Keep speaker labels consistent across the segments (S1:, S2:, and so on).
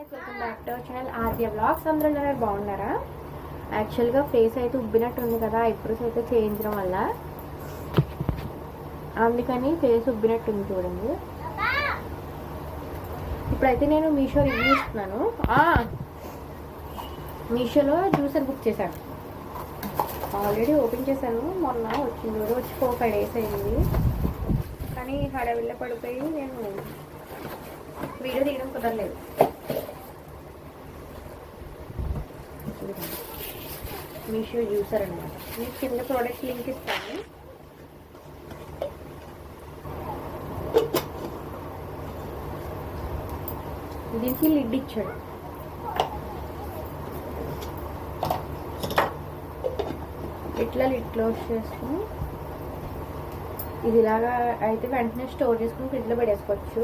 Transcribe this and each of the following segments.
S1: Guys welcome back to channel Aadya blogs అందరూ బాగున్నారా? యాక్చువల్గా ఫేస్ అయితే ఉబ్బినట్టు ఉంది కదా ఐబ్రోస్ అయితే చేయించడం వల్ల. అందుకని ఫేస్ ఉబ్బినట్టు ఉంది చూడండి. ఇప్పుడైతే నేను మీషో రివ్యూ ఇస్తున్నాను. మీషోలో జ్యూసర్ బుక్ చేశాను. ఆల్రెడీ ఓపెన్ చేశాను. మొన్న వచ్చింది రోజు వచ్చి ఫోర్ ఫైవ్ డేస్ అయింది. కానీ హడవిల్ల పడిపోయి నేను వీడియో తీయడం కుదరలేదు. మీషో యూసర్ అనమాట మీకు కింద ప్రోడక్ట్ లింక్ ఇస్తాను. దీనికి లిడ్ ఇచ్చాడు. ఇట్లా లిడ్ క్లోజ్ చేసుకుని ఇది ఇలాగా అయితే వెంటనే స్టోర్ చేసుకుని ఫ్రిడ్జ్లో పెట్టేసుకోవచ్చు.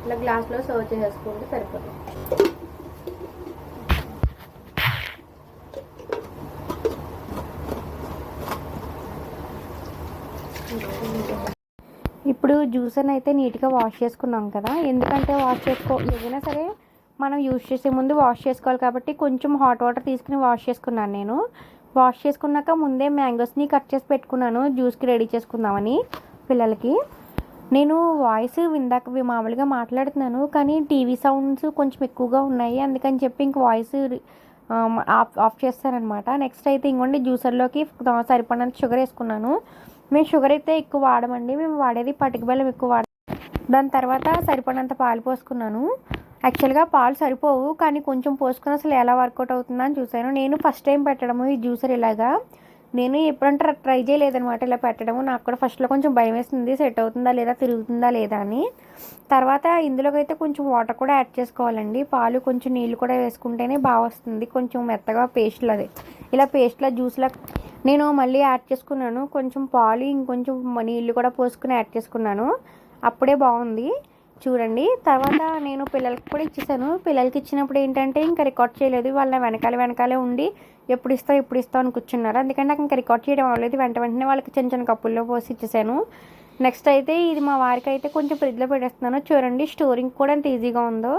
S1: ఇట్లా గ్లాస్లో సర్వ్ చేసేసుకుంటే సరిపోతుంది. ఇప్పుడు జ్యూసర్ని అయితే నీట్గా వాష్ చేసుకున్నాం కదా. ఎందుకంటే వాష్ చేసుకో ఏదైనా సరే మనం యూజ్ చేసే ముందు వాష్ చేసుకోవాలి కాబట్టి కొంచెం హాట్ వాటర్ తీసుకుని వాష్ చేసుకున్నాను నేను. వాష్ చేసుకున్నాక ముందే మ్యాంగోస్ని కట్ చేసి పెట్టుకున్నాను. జ్యూస్కి రెడీ చేసుకుందామని పిల్లలకి. నేను వాయిస్ విందాక మామూలుగా మాట్లాడుతున్నాను కానీ టీవీ సౌండ్స్ కొంచెం ఎక్కువగా ఉన్నాయి. అందుకని చెప్పి ఇంక వాయిస్ ఆఫ్ ఆఫ్ చేస్తానమాట నెక్స్ట్ అయితే ఇంకోండి జ్యూసర్లోకి సరిపడినంత షుగర్ వేసుకున్నాను. మేము షుగర్ అయితే ఎక్కువ వాడమండి. మేము వాడేది పటిక బెల్లం ఎక్కువ వాడ దాని తర్వాత సరిపడినంత పాలు పోసుకున్నాను. యాక్చువల్గా పాలు సరిపోవు కానీ కొంచెం పోసుకుని అసలు ఎలా వర్కౌట్ అవుతుందని చూశాను. నేను ఫస్ట్ టైం పెట్టడము ఈ జ్యూసర్ ఇలాగా. నేను ఎప్పుడంటే ట్రై చేయలేదనమాట ఇలా పెట్టడము. నాకు కూడా ఫస్ట్లో కొంచెం భయం వేస్తుంది. సెట్ అవుతుందా లేదా తిరుగుతుందా లేదా అని. తర్వాత ఇందులోకి అయితే కొంచెం వాటర్ కూడా యాడ్ చేసుకోవాలండి. పాలు కొంచెం నీళ్ళు కూడా వేసుకుంటేనే బాగా వస్తుంది. కొంచెం మెత్తగా పేస్ట్లు అది ఇలా పేస్ట్లా జ్యూస్లా నేను మళ్ళీ యాడ్ చేసుకున్నాను. కొంచెం పాలు ఇంకొంచెం నీళ్ళు కూడా పోసుకుని యాడ్ చేసుకున్నాను. అప్పుడే బాగుంది. చూడండి. తర్వాత నేను పిల్లలకి కూడా ఇచ్చేసాను. పిల్లలకి ఇచ్చినప్పుడు ఏంటంటే ఇంకా రికార్డ్ చేయలేదు. వాళ్ళ వెనకాల వెనకాలే ఉండి ఎప్పుడు ఇస్తావు ఎప్పుడు ఇస్తావు అని కూర్చున్నారు. అందుకని నాకు ఇంకా రికార్డ్ చేయడం అవ్వలేదు. వెంట వెంటనే వాళ్ళకి చిన్న చిన్న కప్పుల్లో పోసి ఇచ్చేసాను. నెక్స్ట్ అయితే ఇది మా వారికి అయితే కొంచెం ఫ్రిడ్జ్లో పెట్టేస్తున్నాను. చూడండి. స్టోరింగ్ కూడా ఎంత ఈజీగా ఉందో.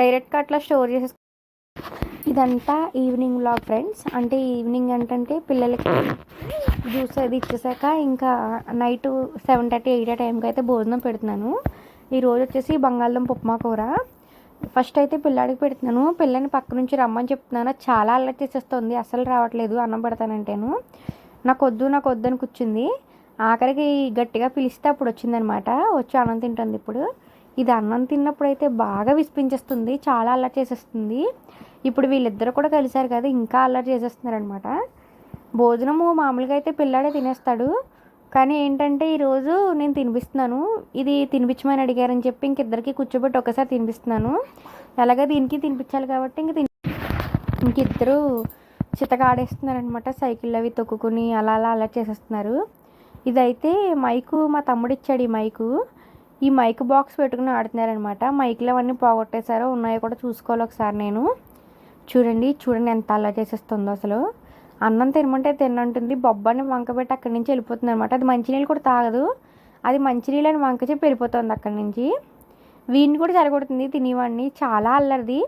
S1: డైరెక్ట్గా అట్లా స్టోర్ చేసేసి ఇదంతా ఈవినింగ్ వ్లాగ్ ఫ్రెండ్స్ అంటే ఈవినింగ్ ఏంటంటే పిల్లలకి జ్యూస్ అది ఇచ్చేసాక ఇంకా నైట్ సెవెన్ థర్టీ ఎయిట్ ఆ టైంకి అయితే భోజనం పెడుతున్నాను. ఈరోజు వచ్చేసి బంగాళదుంప ఉప్మా కూర. ఫస్ట్ అయితే పిల్లాడికి పెడుతున్నాను. పిల్లని పక్క నుంచి రమ్మని చెప్తున్నాను. చాలా అల్లరి చేసేస్తుంది. అస్సలు రావట్లేదు. అన్నం పెడతానంటేను. నాకు వద్దు నాకు వద్దు అని కూర్చుంది ఆఖరికి గట్టిగా పిలిస్తే అప్పుడు వచ్చిందనమాట. వచ్చి అన్నం తింటుంది ఇప్పుడు. ఇది అన్నం తిన్నప్పుడు అయితే బాగా విసిపించేస్తుంది. చాలా అల్లరి చేసేస్తుంది. ఇప్పుడు వీళ్ళిద్దరు కూడా కలిశారు కదా ఇంకా అల్లరి చేసేస్తున్నారనమాట భోజనము మామూలుగా అయితే పిల్లాడే తినేస్తాడు. కానీ ఏంటంటే ఈరోజు నేను తినిపిస్తున్నాను. ఇది తినిపించమని అడిగారని చెప్పి ఇంక ఇద్దరికి కూర్చోబెట్టి ఒకసారి తినిపిస్తున్నాను. ఎలాగ దీనికి తినిపించాలి కాబట్టి ఇంక తిని ఇంక ఇద్దరు చితక ఆడేస్తున్నారనమాట సైకిల్ అవి తొక్కుకుని అలా అలా అలా చేసేస్తున్నారు. ఇదైతే మైకు మా తమ్ముడు ఇచ్చాడు ఈ మైకు. ఈ మైక్ బాక్స్ పెట్టుకుని ఆడుతున్నారనమాట మైకులు అవన్నీ పోగొట్టేశారో ఉన్నాయో కూడా చూసుకోవాలి ఒకసారి నేను. చూడండి చూడండి ఎంత అలా చేసేస్తుందో అసలు. అన్నం తినమంటే తినంటుంది బొబ్బని వంక పెట్టి అక్కడి నుంచి వెళ్ళిపోతుంది అనమాట అది మంచినీళ్ళు కూడా తాగదు. అది మంచినీళ్ళు అని వంక చెప్పి వెళ్ళిపోతుంది అక్కడి నుంచి. వీడిని కూడా జరగొడుతుంది తినేవాడిని. చాలా అల్లరిది.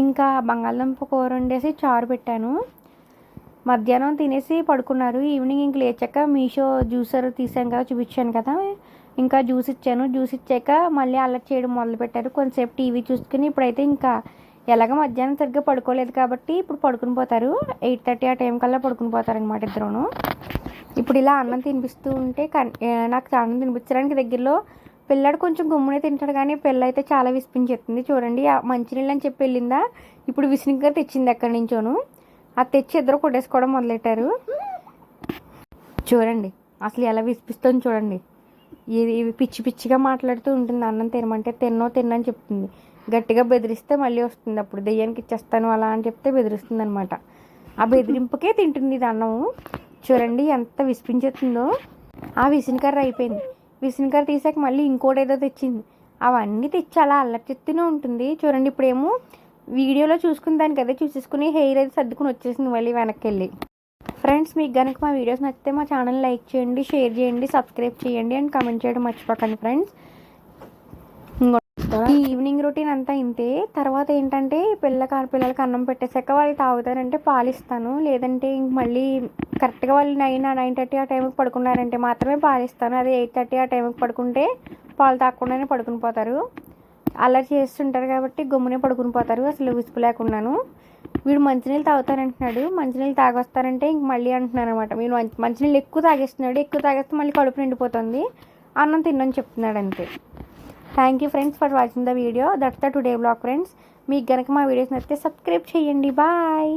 S1: ఇంకా బంగాళదుంప కూర వండేసి చారు పెట్టాను. మధ్యాహ్నం తినేసి పడుకున్నారు. ఈవినింగ్ ఇంక లేచాక మీషో జ్యూసర్ తీసాం కదా చూపించాను కదా. ఇంకా జ్యూస్ ఇచ్చాను. జ్యూస్ ఇచ్చాక మళ్ళీ అల్లరి చేయడం మొదలుపెట్టారు. కొంతసేపు టీవీ చూసుకుని ఇప్పుడైతే ఇంకా ఎలాగ మధ్యాహ్నం సరిగ్గా పడుకోలేదు కాబట్టి ఇప్పుడు పడుకుని పోతారు. ఎయిట్ థర్టీ ఆ టైం కల్లా పడుకుని పోతారనమాట ఇద్దరును. ఇప్పుడు ఇలా అన్నం తినిపిస్తూ ఉంటే కన్- నాకు అన్నం తినిపించడానికి దగ్గరలో పిల్లాడు కొంచెం గుమ్మునే తింటాడు కానీ పిల్ల అయితే చాలా విసిపించేస్తుంది. చూడండి మంచినీళ్ళు అని చెప్పి వెళ్ళిందా? ఇప్పుడు విసినిగ్గా తెచ్చింది అక్కడి నుంచోను. అది తెచ్చి ఇద్దరు కొట్టేసుకోవడం మొదలెట్టారు. చూడండి అసలు ఎలా విసిపిస్తుంది చూడండి. ఇది ఇవి పిచ్చి పిచ్చిగా మాట్లాడుతూ ఉంటుంది. అన్నం తినమంటే తిన్నో తిన్నని చెప్తుంది. గట్టిగా బెదిరిస్తే మళ్ళీ వస్తుంది. అప్పుడు దెయ్యానికి ఇచ్చేస్తాను అలా అని చెప్తే బెదిరిస్తుంది అనమాట ఆ బెదిరింపుకే తింటుంది ఇది అన్నం చూడండి ఎంత విసిపించేస్తుందో. ఆ విసినకర్ర అయిపోయింది. విసినకర్ర తీసాక మళ్ళీ ఇంకోటి ఏదో తెచ్చింది. అవన్నీ తెచ్చి అలా అల్లరిచెప్తూనే ఉంటుంది. చూడండి ఇప్పుడేమో వీడియోలో చూసుకుని దానికి అదే చూసేసుకుని హెయిర్ అయితే సర్దుకుని వచ్చేసింది మళ్ళీ వెనక్కి వెళ్ళి ఫ్రెండ్స్ మీకు కనుక మా వీడియోస్ నచ్చితే మా ఛానల్ లైక్ చేయండి షేర్ చేయండి సబ్స్క్రైబ్ చేయండి అండ్ కమెంట్ చేయడం మర్చిపోకండి ఫ్రెండ్స్. ఈ ఈవినింగ్ రొటీన్ అంతా ఇంతే. తర్వాత ఏంటంటే పిల్లక పిల్లలకి అన్నం పెట్టేశాక వాళ్ళు తాగుతారంటే పాలిస్తాను. లేదంటే ఇంక మళ్ళీ కరెక్ట్గా వాళ్ళు నైన్ నైన్ థర్టీ ఆ టైంకి పడుకున్నారంటే మాత్రమే పాలిస్తాను. అదే ఎయిట్ థర్టీ ఆ టైంకి పడుకుంటే పాలు తాగకుండానే పడుకుని పోతారు. అలా చేస్తుంటారు కాబట్టి గమ్మునే పడుకుని పోతారు. అసలు విసుపు లేకున్నాను వీడు మంచినీళ్ళు తాగుతారంటున్నాడు మంచినీళ్ళు తాగొస్తారంటే ఇంక మళ్ళీ అంటున్నాను అనమాట మీరు మంచి మంచినీళ్ళు ఎక్కువ తాగేస్తున్నాడు. ఎక్కువ తాగేస్తే మళ్ళీ కడుపు నిండిపోతుంది. అన్నం తిన్నని చెప్తున్నాడు అంతే. Thank you friends for watching the video that's the today blog friends మీకు కనుక మా వీడియోస్ నచ్చితే సబ్స్క్రైబ్ చేయండి. బాయ్